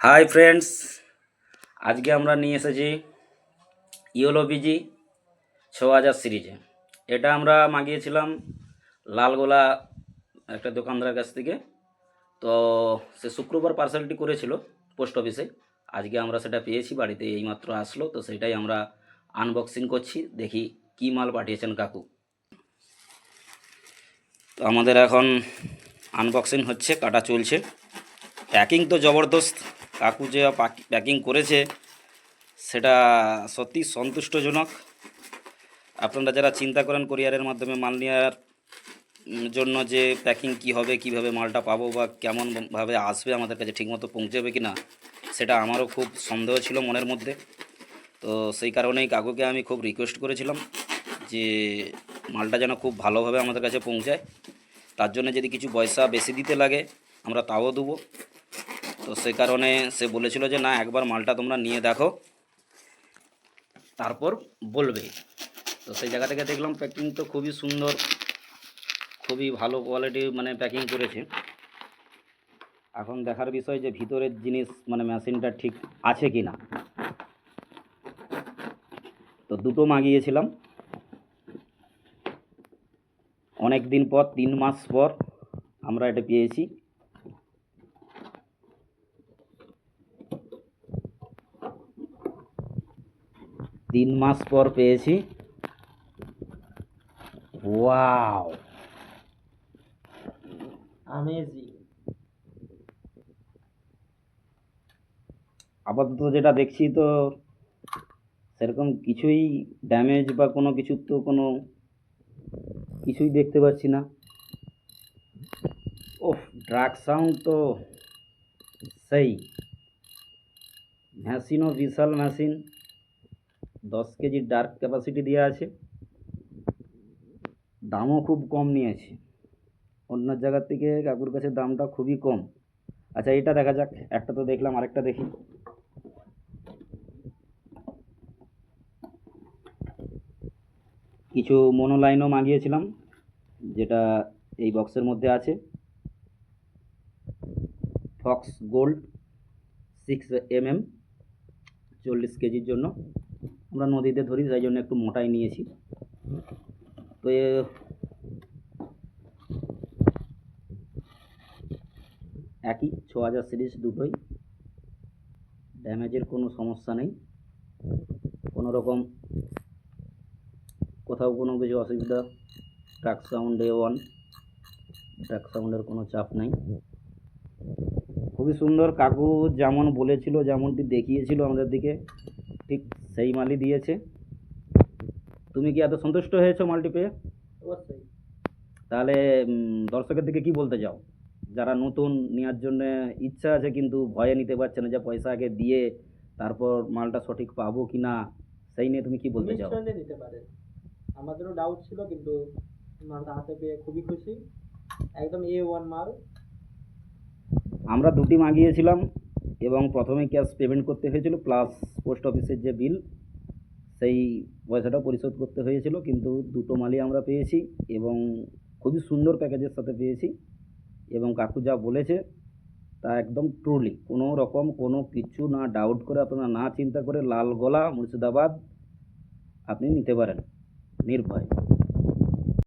Hi friends, আজকে আমরা নিয়ে এসেছি ইয়োলো বিজি ছ হাজার সিরিজে। এটা আমরা মাগিয়েছিলাম লালগোলা একটা দোকানদারের কাছ থেকে। তো সে শুক্রবার পার্সেলটি করেছিল পোস্ট অফিসে। আজকে আমরা সেটা পেয়েছি, বাড়িতে এইমাত্র আসলো। তো সেটাই আমরা আনবক্সিং করছি, দেখি কী মাল পাঠিয়েছেন কাকু। তো আমাদের এখন আনবক্সিং হচ্ছে, কাটা চলছে। প্যাকিং তো জবরদস্ত। কাকু যে প্যাকিং করেছে, সেটা সত্যি সন্তুষ্টজনক। আপনারা যারা চিন্তা করেন কোরিয়ারের মাধ্যমে মাল নেওয়ার জন্য যে প্যাকিং কি হবে, কীভাবে মালটা পাবো বা কেমনভাবে আসবে আমাদের কাছে ঠিকমতো পৌঁছাবে কি না সেটা আমারও খুব সন্দেহ ছিল মনের মধ্যে। তো সেই কারণেই কাকুকে আমি খুব রিকোয়েস্ট করেছিলাম যে মালটা যেন খুব ভালোভাবে আমাদের কাছে পৌঁছায়। তার জন্য যদি কিছু পয়সা বেশি দিতে লাগে, আমরা তাও দেবো। তো সে কারণে সে বলেছিল যে, না, একবার মালটা তোমরা নিয়ে দেখো। তারপর বলবে। তো সেই জায়গা থেকে দেখলাম প্যাকিং তো খুবই সুন্দর, খুবই ভালো কোয়ালিটি মানে প্যাকিং করেছে। এখন দেখার বিষয় যে, ভিতরের জিনিস মানে মেশিনটা ঠিক আছে কি না তো দুটো মাগিয়েছিলাম। অনেক দিন পর, তিন মাস পর আমরা এটা পেয়েছি। তিন মাস পর পেয়েছি। ওয়াও। আমেজিং আপাতত যেটা দেখছি তো সেরকম কিছুই ড্যামেজ বা কোনো কিছু তো কোনো কিছুই দেখতে পাচ্ছি না। ওহ ড্রাগ সাউন্ড তো সেই। মেশিনও বিশাল মেশিন দশ কেজি ডার্ক ক্যাপাসিটি দেওয়া আছে। দামও খুব কম নিয়েছে অন্য জায়গার থেকে কাকুর কাছে দামটা খুবই কম। আচ্ছা এটা দেখা যাক। একটা তো দেখলাম, আরেকটা দেখি। কিছু মনোলাইনও মাগিয়েছিলাম, যেটা এই বক্সের মধ্যে আছে। Fox gold six M M চল্লিশ কেজির জন্য। আমরা নদীতে ধরি তাই জন্য একটু মোটাই নিয়েছি। তো একই ছ হাজার সিরিজ দুটোই। ড্যামেজের কোনো সমস্যা নেই। কোনো রকম কোথাও কোনো কিছু অসুবিধা, ট্রাক সাউন্ড ওয়ান, ট্রাক সাউন্ডের কোনো চাপ নাই। খুবই সুন্দর কাকু যেমন বলেছিল, যেমনটি দেখিয়েছিল আমাদের দিকে ঠিক সেই মালই দিয়েছে। তুমি কি এত সন্তুষ্ট হয়েছো মালটি পেয়ে? অবশ্যই। তাহলে দর্শকের দিকে কি বলতে চাও? যারা নতুন নেওয়ার জন্য ইচ্ছা আছে কিন্তু ভয়ে নিতে পারছে না যে পয়সা আগে দিয়ে তারপর মালটা সঠিক পাবো কি না সেই নিয়ে তুমি কি বলতে চাও? দিতে পারে। আমাদেরও ডাউট ছিল কিন্তু মালটা হাতে পেয়ে খুবই খুশি। একদম এ ওয়ান মাল। আমরা দুটি মাগিয়েছিলাম। এবং প্রথমে ক্যাশ পেমেন্ট করতে হয়েছিল? প্লাস পোস্ট অফিসের যে বিল সেই পয়সাটা পরিশোধ করতে হয়েছিল, কিন্তু দুটো মালই আমরা পেয়েছি এবং খুবই সুন্দর প্যাকেজের সাথে পেয়েছি এবং কাকু যা বলেছে তা একদম ট্রুলি কোনো রকম কোনো কিছু না ডাউট করে আপনারা না চিন্তা করে লাল গলা মুর্শিদাবাদ আপনি নিতে পারেন। নির্ভয়।